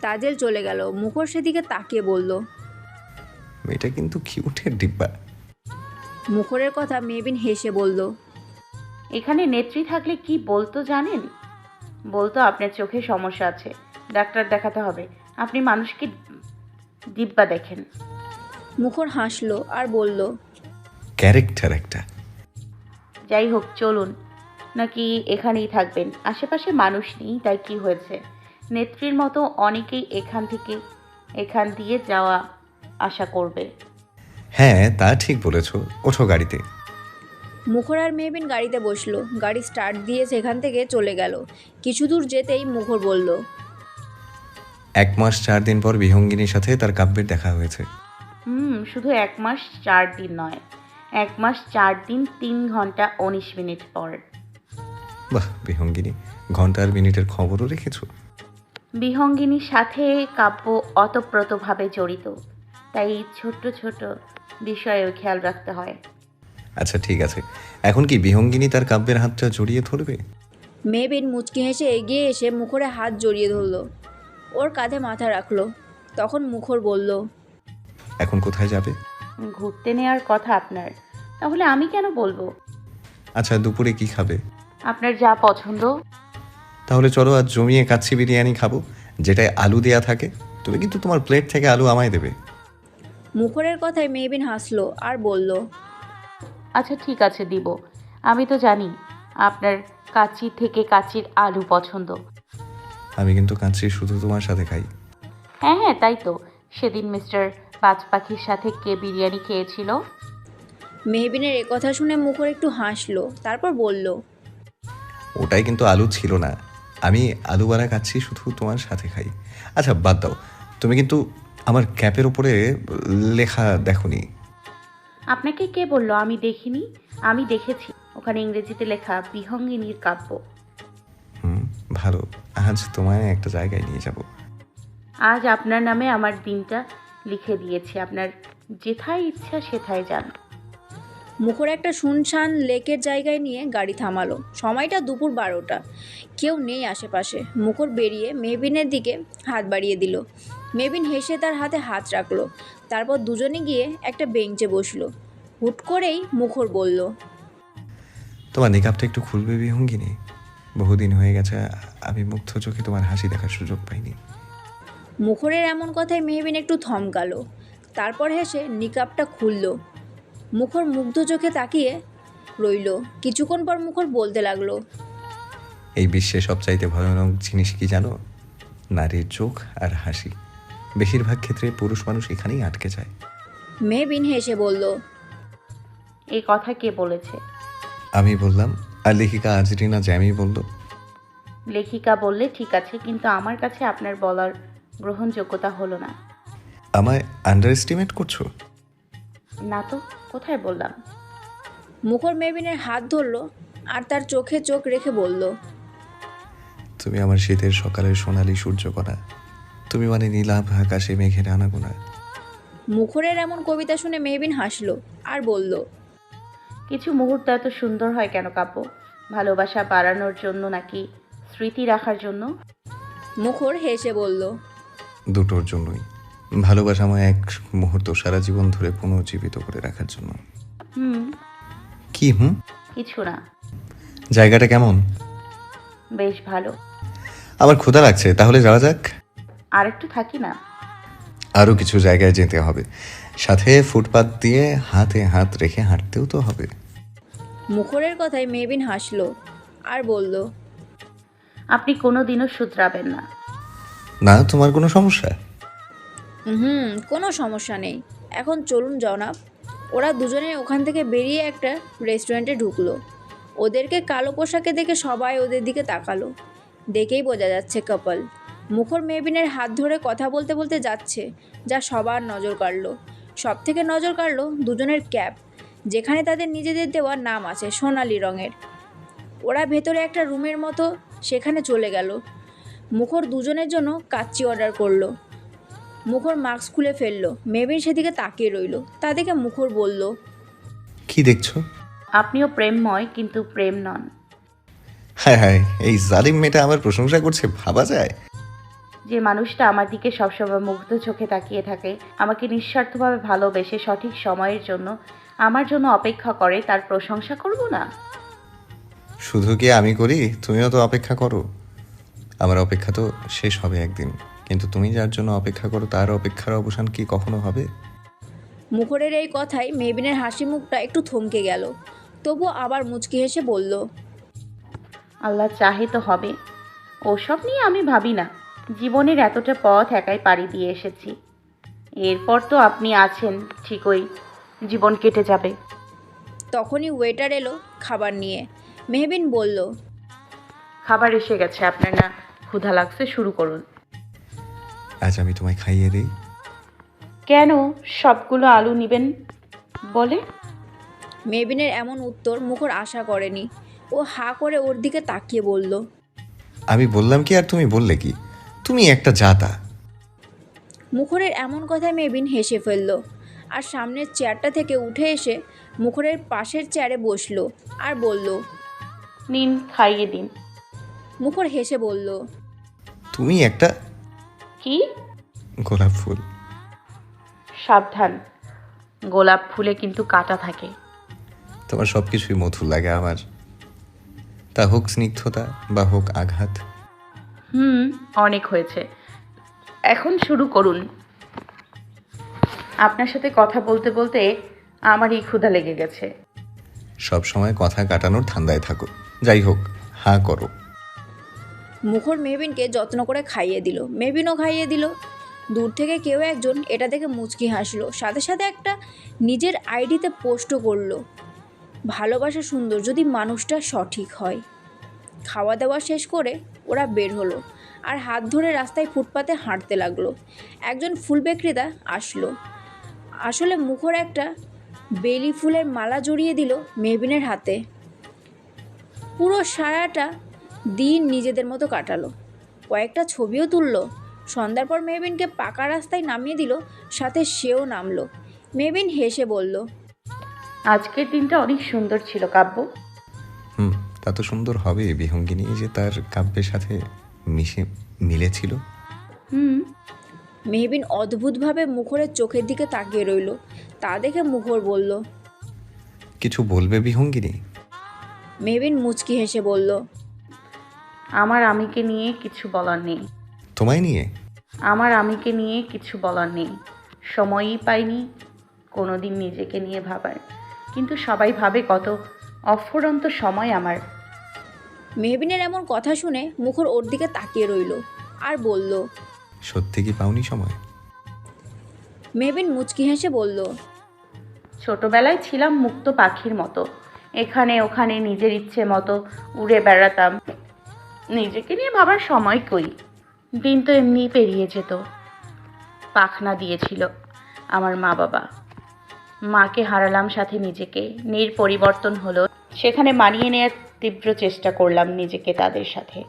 তাজেল চলে গেল। মুখর সেদিকে তাকিয়ে বলল মেয়েটা কিন্তু কিউটের ডিব্বা। মুখরের কথা মেবিন হেসে বলল এখানে নেত্রী থাকলে কি বলতো জানেন? বলতো আপনার চোখে সমস্যা আছে ডাক্তার দেখাতে হবে। আপনি মানুষকে দিব্যা দেখেন। মুখর হাসলো আর বলল ক্যারেক্টার একটা। যাই হোক চলুন। নাকি এখানেই থাকবেন? আশেপাশে মানুষ নেই তাই কি হয়েছে? নেত্রীর মতো অনেকেই এখান থেকে এখান দিয়ে যাওয়া আশা করবে। হ্যাঁ তা ঠিক বলেছ। ওঠো গাড়িতে। মুখর আর মেহবিন গাড়িতে বসল। গাড়ি স্টার্ট দিয়ে সেখান থেকে চলে গেল। কিছু দূর যেতেই মুখর বলল এক মাস চার দিন পর বিহঙ্গিনীর সাথে তার কাব্যের দেখা হয়েছে। হুম শুধু এক মাস চার দিন নয়। এক মাস চার দিন তিন ঘণ্টা উনিশ মিনিট পর। বাহ বিহঙ্গিনী ঘণ্টা আর মিনিটের খবরও রেখেছো? বিহঙ্গিনীর সাথে কাব্য অতপ্রতভাবে জড়িত। তাই ছোট্ট ছোট বিষয়েও খেয়াল রাখতে হয়। আচ্ছা ঠিক আছে। এখন কি বিহঙ্গিনী তার কাব্যের হাতটা জড়িয়ে ধরবে? মেহবিন মুচকি হেসে এগিয়ে এসে মুখরে হাত জড়িয়ে ধরলো। ওর কাঁধে মাথা রাখল। তখন মুখর বলল এখন কোথায় যাবে? ঘুরতে নেওয়ার কথা আপনার। তাহলে আমি কেন বলব? আচ্ছা দুপুরে কি খাবে? আপনার যা পছন্দ। তাহলে চলো আজ জমিয়ে কাচ্ছি বিরিয়ানি খাব যেটায় আলু দেয়া থাকে। তুমি কিন্তু তোমার প্লেট থেকে আলু আমায় দেবে। মুখরের কথায় মেহবিন হাসলো আর বলল আচ্ছা ঠিক আছে দিব। আমি তো জানি আপনার কাচি থেকে কাচির আলু পছন্দ। আমি কিন্তু কাচ্ছি শুধু তোমার সাথে খাই। হ্যাঁ হ্যাঁ তাই তো। সেদিন মিস্টার পাঁচ পাখির সাথে কে বিরিয়ানি খেয়েছিল? মেহবিনের এ কথা শুনে মুখর একটু হাসলো তারপর বলল ওটাই কিন্তু আলু ছিল না। আমি আলু বাড়া খাচ্ছি শুধু তোমার সাথে খাই। আচ্ছা বাদ দাও। তুমি কিন্তু আমার ক্যাপের ওপরে লেখা দেখোনি। আপনাকে কে বলল? আমি দেখিনি। আমি দেখেছি। ওখানে ইংরেজিতে লেখা বিহঙ্গিনীর কাব্য। হুম ভালো। আজ তোমায় একটা জায়গায় নিয়ে যাব। আজ আপনার নামে আমার দিনটা লিখে দিয়েছি। আপনার যেথায় ইচ্ছা সেথায় যান। মুখর একটা শুনশান লেকের জায়গায় নিয়ে গাড়ি থামালো। সময়টা দুপুর বারোটা। কেউ নেই আশেপাশে। মুখর বেরিয়ে মেহবিনের দিকে হাত বাড়িয়ে দিল। মেহবিন হেসে তার হাতে হাত রাখল। তারপর দুজনে গিয়ে একটা বেঞ্চে বসল। হুট করেই মুখর বলল তোমার নিকাপটা একটু খুলবে বিহঙ্গিনী? বহুদিন হয়ে গেছে আমি মুগ্ধ চোখে তোমার হাসি দেখার সুযোগ পাইনি। মুখরের এমন কথায় মেহবিন একটু থমকালো। তারপর হেসে নিকাবটা খুলল। মুখর মুগ্ধ চোখে তাকিয়ে রইল। কিছুক্ষণ পর মুখর বলতে লাগল এই বিশ্বে সবচাইতে ভয়ানক জিনিস কি জানো? নারীর চোখ আর হাসি। বেশিরভাগ ক্ষেত্রে পুরুষ মানুষ এখানেই আটকে যায়। মেহবিন হেসে বলল এই কথা কে বলেছে? আমি বললাম আর লেখিকা আজরিনা জ্যামি বলল। লেখিকা বললে ঠিক আছে কিন্তু আমার কাছে আপনার বলার গ্রহণযোগ্যতা হলো না। আমায় আন্ডার এস্টিমেট করছ? না তো কোথায় বললাম? মুখর মেবিনের হাত ধরলো আর তার চোখে চোখ রেখে বলল তুমি আমার শীতের সকালের সোনালি সূর্যকণা। তুমি মানে নীলাভ আকাশে মেঘের আনাগোনা মুখরের এমন কবিতা শুনে মেহবিন হাসলো আর বলল কিছু মুহূর্ত এত সুন্দর হয় কেন কাব্য? ভালোবাসা বাড়ানোর জন্য নাকি স্মৃতি রাখার জন্য? মুখর হেসে বলল দুটোর জন্যই। ভালোবাসা আমায় এক মুহূর্ত সারা জীবন ধরে পুনর্জীবিত করে রাখার জন্য। হুম। কি হুম? কিছু না। জায়গাটা কেমন? বেশ ভালো। আমার ক্ষুধা লাগছে তাহলে যাওয়া যাক। আর একটু থাকি না। আরও কিছু জায়গায় যেতে হবে। সাথে ফুটপাত দিয়ে হাতে হাত রেখে হাঁটতেও তো হবে। মুখরের কথায় মেবিন হাসলো আর বলল আপনি কোনো দিনও শুধরাবেন না। না তোমার কোনো সমস্যা? হুম, কোনো সমস্যা নেই। এখন চলুন জনাব, ওরা দুজনে ওখান থেকে বেরিয়ে একটা রেস্টুরেন্টে ঢুকলো। ওদেরকে কালো পোশাকে দেখে সবাই ওদের দিকে তাকালো। দেখেই বোঝা যাচ্ছে কাপল। মুখর মেবিনের হাত ধরে কথা বলতে বলতে যাচ্ছে, যা সবার নজর কাড়লো। সব থেকে নজর কাড়লো দুজনের ক্যাপ, যেখানে তাদের নিজেদের দেওয়া নাম আছে, সোনালি রঙের। ওরা ভেতরে একটা রুমের মতো সেখানে চলে গেল। মুখর দুজনের জন্য কাচ্চি অর্ডার করল। মুখর মাস্ক খুলে ফেলল মেবিন সেদিকে তাকিয়ে রইল। তা দেখে মুখর বলল কি দেখছ? আপনিও প্রেমময় কিন্তু প্রেম নন। হ্যাঁ হ্যাঁ এই জালিম মেয়েটা আমার প্রশংসা করছে ভাবা যায়? যে মানুষটা আমার দিকে সবসময় মুগ্ধ চোখে তাকিয়ে থাকে আমাকে নিঃস্বার্থভাবে ভালোবেসে সঠিক সময়ের জন্য আমার জন্য অপেক্ষা করে তার প্রশংসা করব না? শুধু কি আমি করি? তুমিও তো অপেক্ষা করো। আমার অপেক্ষা তো শেষ হবে একদিন। কিন্তু তুমি যার জন্য অপেক্ষা করো তার অপেক্ষার অবসান কি কখনো হবে? মুখরের এই কথায় মেহবিনের হাসি মুখটা একটু থমকে গেল। তবু আবার মুচকি হেসে বলল আল্লাহ চাহে তো হবে। ওসব নিয়ে আমি ভাবি না। জীবনের এতটা পথ একাই পাড়ি দিয়ে এসেছি। এরপর তো আপনি আছেন ঠিকই। জীবন কেটে যাবে। তখনই ওয়েটার এলো খাবার নিয়ে। মেহবিন বলল খাবার এসে গেছে আপনার না ক্ষুধা লাগছে শুরু করুন। আজ আমি তোমায় খাইয়ে দিই। কেন সবগুলো আলু নেবেন বলে? মেবিনের এমন উত্তর মুখর আশা করেনি। ও হা করে ওর দিকে তাকিয়ে বলল আমি বললাম কি আর তুমি বললে কি? তুমি একটা জাতা। মুখরের এমন কথায় মেবিন হেসে ফেলল আর সামনের চেয়ারটা থেকে উঠে এসে মুখরের পাশের চেয়ারে বসল আর বলল নিন খাইয়ে দিন। মুখর হেসে বলল তুমি একটা কি? গোলাপ ফুল। সাবধান। গোলাপ ফুলে কিন্তু কাটা থাকে। তোমার সব কিছুই মধুর লাগে আমার। তা হোক স্নিগ্ধতা বা হোক আঘাত। হুম অনেক হয়েছে। এখন শুরু করুন। আপনার সাথে কথা বলতে বলতে আমারই ক্ষুধা লেগে গেছে। সব সময় কথা কাটানোর ধান্দায় থাকো। যাই হোক হাঁ করো। মুখর মেহবিনকে যত্ন করে খাইয়ে দিল। মেহবিনও খাইয়ে দিল। দূর থেকে কেউ একজন এটা দেখে মুচকি হাসলো। সাথে সাথে একটা নিজের আইডিতে পোস্টও করল, ভালোবাসা সুন্দর যদি মানুষটা সঠিক হয়। খাওয়া দাওয়া শেষ করে ওরা বের হলো আর হাত ধরে রাস্তায় ফুটপাতে হাঁটতে লাগল। একজন ফুল বিক্রেতা আসলো। আসলে মুখর একটা বেলি ফুলের মালা জড়িয়ে দিল মেহবিনের হাতে। পুরো সারাটা দিন নিজেদের মতো কাটালো। কয়েকটা ছবিও তুললো। সন্ধ্যার পর মেহবিনকে পাকা রাস্তায় নামিয়ে দিল সাথে সেও নামলো। মেহবিন হেসে বলল আজকের দিনটা অনেক সুন্দর ছিল কাব্য। হুম তা তো সুন্দর হবে। বিহঙ্গিনী যে তার কাব্যের সাথে মিশে মিলেছিল। হুম মেহবিন অদ্ভুতভাবে মুখরের চোখের দিকে তাকিয়ে রইল। তা দেখে মুখর বলল কিছু বলবে বিহঙ্গিনী? মেহবিন মুচকি হেসে বলল আমার আমিকে নিয়ে কিছু বলার নেই। তোমায় নিয়ে? আমার আমিকে নিয়ে কিছু বলার নেই। সময়ই পাইনি কোনো দিন নিজেকে নিয়ে ভাবার। কিন্তু সবাই ভাবে কত অফুরন্ত সময় আমার। মেহবিনের এমন কথা শুনে মুখর ওর দিকে তাকিয়ে রইল আর বলল সত্যি কি পাওনি সময়? মেহবিন মুচকি হেসে বলল ছোটবেলায় ছিলাম মুক্ত পাখির মতো। এখানে ওখানে নিজের ইচ্ছে মতো উড়ে বেড়াতাম। নিজেকে নিয়ে ভাবার সময় কই? দিন তো এমনিই পেরিয়ে যেত। পাখনা দিয়েছিল আমার মা বাবা। মাকে হারালাম সাথে নিজেকে। নির পরিবর্তন হলো। সেখানে মানিয়ে নেওয়ার তীব্র চেষ্টা করলাম নিজেকে তাদের সাথে।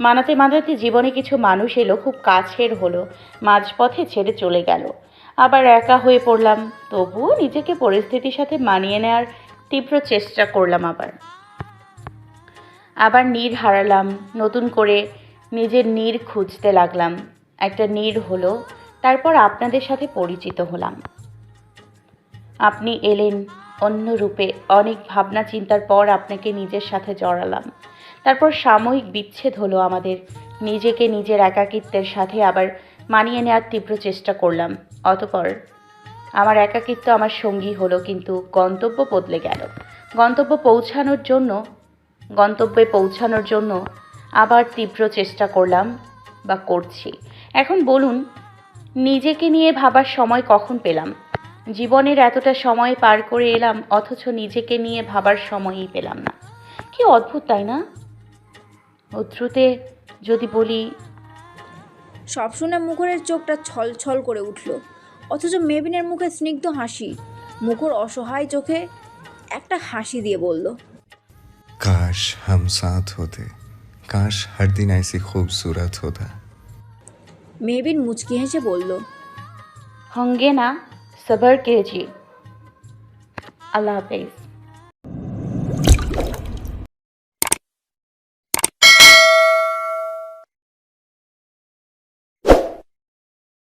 মানাতে মানাতে জীবনে কিছু মানুষ এলো, খুব কাছের হলো। মাঝপথে ছেড়ে চলে গেল। আবার একা হয়ে পড়লাম। তবুও নিজেকে পরিস্থিতির সাথে মানিয়ে নেওয়ার তীব্র চেষ্টা করলাম আবার। আবার নীর হারালাম, নতুন করে নিজের নীর খুঁজতে লাগলাম। একটা নীর হলো, তারপর আপনাদের সাথে পরিচিত হলাম। আপনি এলেন, অন্য রূপে অনেক ভাবনা চিন্তার পর আপনাকে নিজের সাথে জড়ালাম। তারপর সাময়িক বিচ্ছেদ হলো আমাদের, নিজেকে নিজের একাকিত্বের সাথে আবার মানিয়ে নেওয়ার তীব্র চেষ্টা করলাম। অতপর আমার একাকিত্ব আমার সঙ্গী হলো, কিন্তু গন্তব্য বদলে গেল। গন্তব্য পৌঁছানোর জন্য গন্তব্যে পৌঁছানোর জন্য আবার তীব্র চেষ্টা করলাম বা করছি। এখন বলুন, নিজেকে নিয়ে ভাবার সময় কখন পেলাম? জীবনের এতটা সময় পার করে এলাম, অথচ নিজেকে নিয়ে ভাবার সময়ই পেলাম না। কি অদ্ভুত, তাই না? অদ্রুতে যদি বলি, সব শুনে মুখরের চোখটা ছল ছল করে উঠল। অথচ মেবিনের মুখে স্নিগ্ধ হাসি, মুখর অসহায় চোখে একটা হাসি দিয়ে বলল काश हम साथ होते काश हर दिन ऐसी खूबसूरत होता মেহবিন মুচকি হেসে বলল হঙ্গে না সবর কেজি আল্লাহ হাফেজ